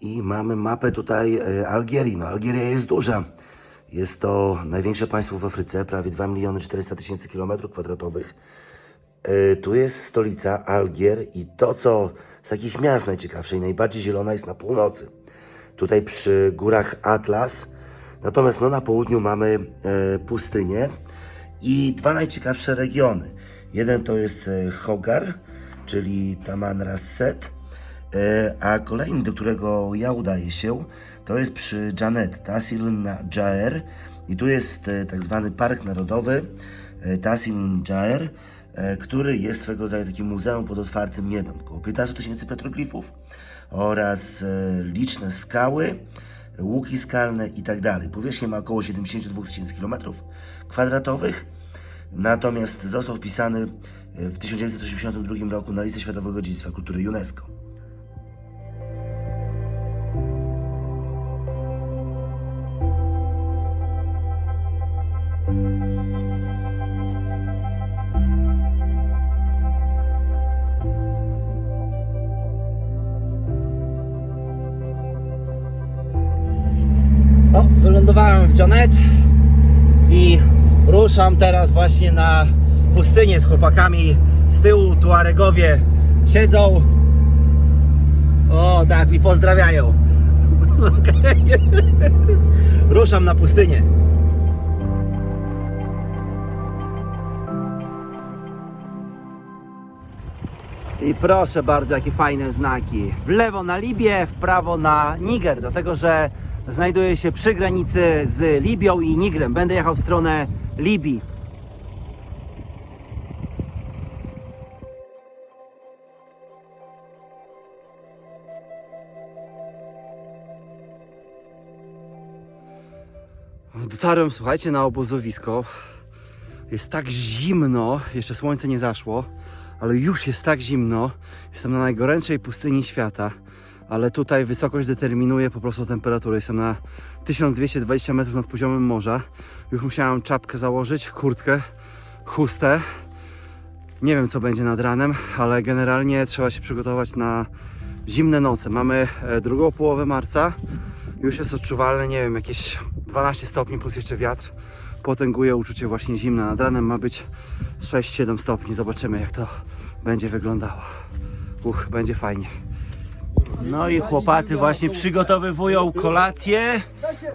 I mamy mapę tutaj e, Algierii. No, Algieria jest duża. Jest to największe państwo w Afryce, prawie 2 miliony 400 tysięcy kilometrów kwadratowych. E, Tu jest stolica Algier i to, co z takich miast najciekawsze i najbardziej zielona jest na północy. Tutaj przy górach Atlas. Natomiast no, na południu mamy e, pustynię i dwa najciekawsze regiony. Jeden to jest e, Hogar, czyli Taman Rasset, e, a kolejny, do którego ja udaję się, to jest przy Janet, Tasil na Jaer i tu jest e, tak zwany Park Narodowy Tasil Jaer, który jest swego rodzaju takim muzeum pod otwartym niebem. Około 15 tysięcy petroglifów oraz liczne skały, łuki skalne i tak. Powierzchnia ma około 72 tysięcy kilometrów kwadratowych, natomiast został wpisany e, w 1982 roku na listę Światowego Dziedzictwa Kultury UNESCO. O, wylądowałem w Janet i ruszam teraz właśnie na pustynię z chłopakami z tyłu. Tuaregowie siedzą. O, tak, i pozdrawiają. Okej. Ruszam na pustynię. I proszę bardzo, jakie fajne znaki. W lewo na Libię, w prawo na Niger, dlatego że znajduję się przy granicy z Libią i Nigrem. Będę jechał w stronę Libii. Dotarłem, słuchajcie, na obozowisko. Jest tak zimno, jeszcze słońce nie zaszło, ale już jest tak zimno. Jestem na najgorętszej pustyni świata, ale tutaj wysokość determinuje po prostu temperaturę. Jestem na 1220 metrów nad poziomem morza. Już musiałem czapkę założyć, kurtkę, chustę. Nie wiem, co będzie nad ranem, ale generalnie trzeba się przygotować na zimne noce. Mamy e, drugą połowę marca. Już jest odczuwalne, nie wiem, jakieś 12 stopni plus jeszcze wiatr. Potęguje uczucie właśnie zimna. Nad ranem ma być 6-7 stopni. Zobaczymy, jak to będzie wyglądało. Uch, będzie fajnie. No i chłopacy właśnie przygotowywują kolację.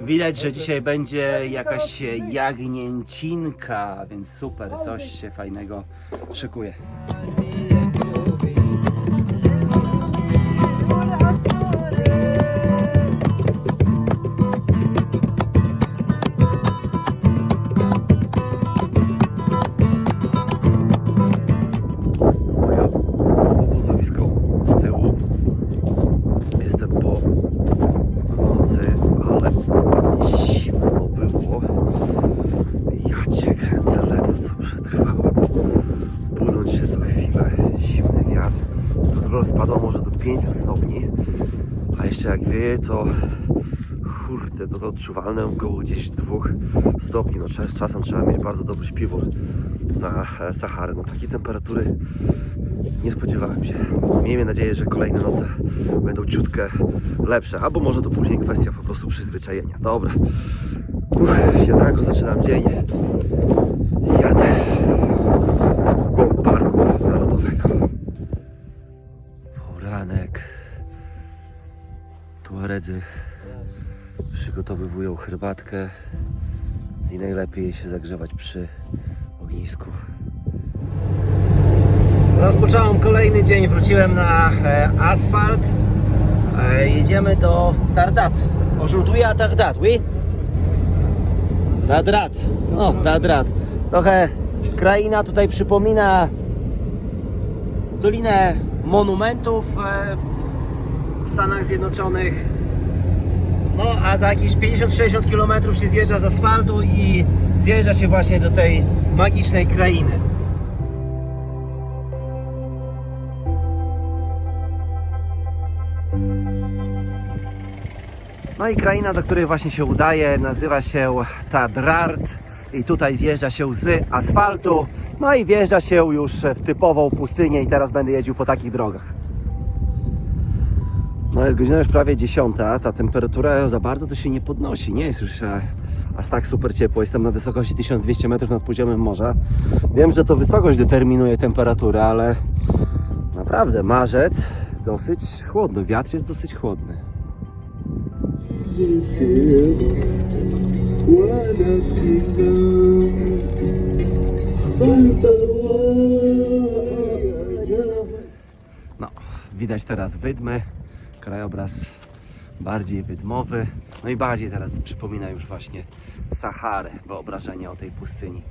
Widać, że dzisiaj będzie jakaś jagnięcinka, więc super, coś się fajnego szykuje. Moja obozowisko z tyłu. Jestem po nocy, ale zimno było. Ja cię kręcę, ledwo co przetrwałem. Budząc się co chwilę, zimny wiatr. Temperatura spadła może do 5 stopni. A jeszcze jak wieje, to kurde, to, to odczuwalne około gdzieś 2 stopni. No czas, czasem trzeba mieć bardzo dobry śpiwór na e, Saharę. No takiej temperatury nie spodziewałem się. Miejmy nadzieję, że kolejne noce będą ciutkę lepsze, albo może to później kwestia po prostu przyzwyczajenia. Dobra. Uff, zaczynam dzień. Jadę Tuaredzy przygotowywują herbatkę i najlepiej się zagrzewać przy ognisku. Rozpocząłem kolejny dzień, wróciłem na e, asfalt. E, jedziemy do Tardat. Aujourd'hui à Tardat, oui? Tadrat. No, Tadrat. Trochę kraina tutaj przypomina Dolinę Monumentów e, w Stanach Zjednoczonych. No, a za jakieś 50-60 km się zjeżdża z asfaltu i zjeżdża się właśnie do tej magicznej krainy. No i kraina, do której właśnie się udaje, nazywa się Tadrart i tutaj zjeżdża się z asfaltu No i wjeżdża się już w typową pustynię i teraz będę jeździł po takich drogach. No jest godzina już prawie 10, ta temperatura za bardzo to się nie podnosi, nie jest już e, aż tak super ciepło. Jestem na wysokości 1200 metrów nad poziomem morza. Wiem, że to wysokość determinuje temperaturę, ale naprawdę marzec dosyć chłodny, wiatr jest dosyć chłodny. No, widać teraz wydmy, krajobraz bardziej wydmowy, no i bardziej teraz przypomina już właśnie Saharę, wyobrażenie o tej pustyni.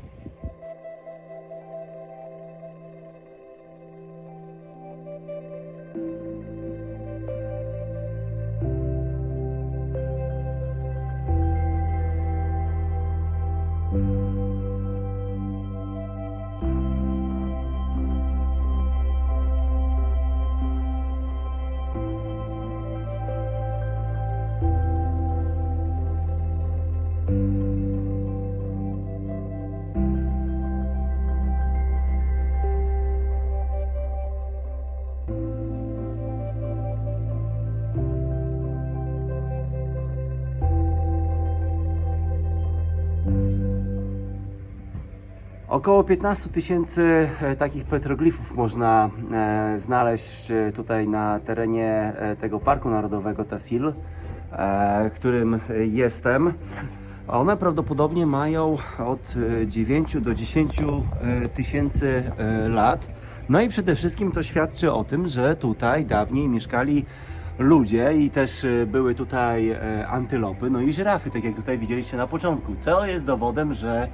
Około 15 tysięcy e, takich petroglifów można e, znaleźć e, tutaj na terenie tego Parku Narodowego Tasil, którym jestem. One prawdopodobnie mają od e, 9 do 10 e, tysięcy lat. No i przede wszystkim to świadczy o tym, że tutaj dawniej mieszkali ludzie i też e, były tutaj e, antylopy, no i żyrafy, tak jak tutaj widzieliście na początku. Co jest dowodem, że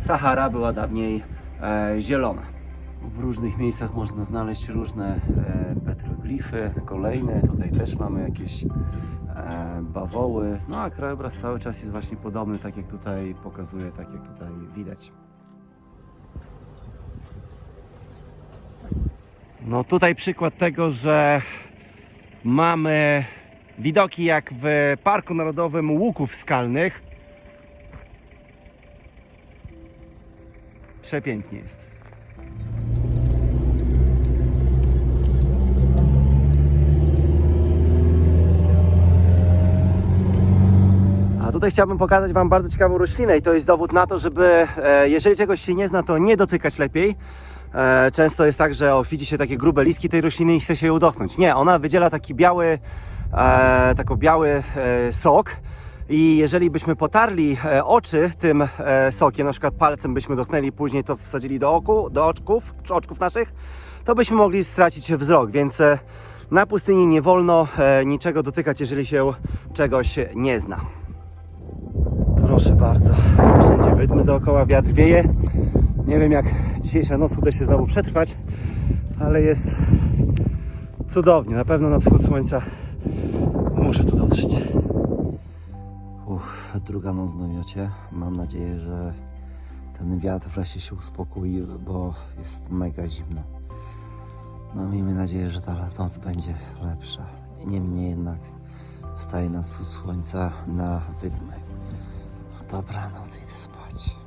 Sahara była dawniej e, zielona. W różnych miejscach można znaleźć różne petroglify, kolejne. Tutaj też mamy jakieś bawoły. No a krajobraz cały czas jest właśnie podobny, tak jak tutaj pokazuje, tak jak tutaj widać. No tutaj przykład tego, że mamy widoki jak w Parku Narodowym Łuków Skalnych. Przepięknie jest. A tutaj chciałbym pokazać Wam bardzo ciekawą roślinę i to jest dowód na to, żeby e, jeżeli czegoś się nie zna, to nie dotykać lepiej. E, Często jest tak, że o, widzi się takie grube listki tej rośliny i chce się ją dotknąć. Nie, ona wydziela taki biały, e, taki biały e, sok. I jeżeli byśmy potarli e, oczy tym e, sokiem, na przykład palcem byśmy dotknęli, później to wsadzili do oku, do oczków, czy oczków naszych, to byśmy mogli stracić wzrok, więc e, na pustyni nie wolno e, niczego dotykać, jeżeli się czegoś nie zna. Proszę bardzo, wszędzie wydmy dookoła, wiatr wieje. Nie wiem jak dzisiejsza noc uda się znowu przetrwać, ale jest cudownie. Na pewno na wschód słońca muszę tu dotrzeć. Uff, druga noc w namiocie. Mam nadzieję, że ten wiatr wreszcie się uspokoi, bo jest mega zimno. No miejmy nadzieję, że ta noc będzie lepsza. Niemniej jednak wstaję na wschód słońca na wydmy. Dobranoc, idę spać.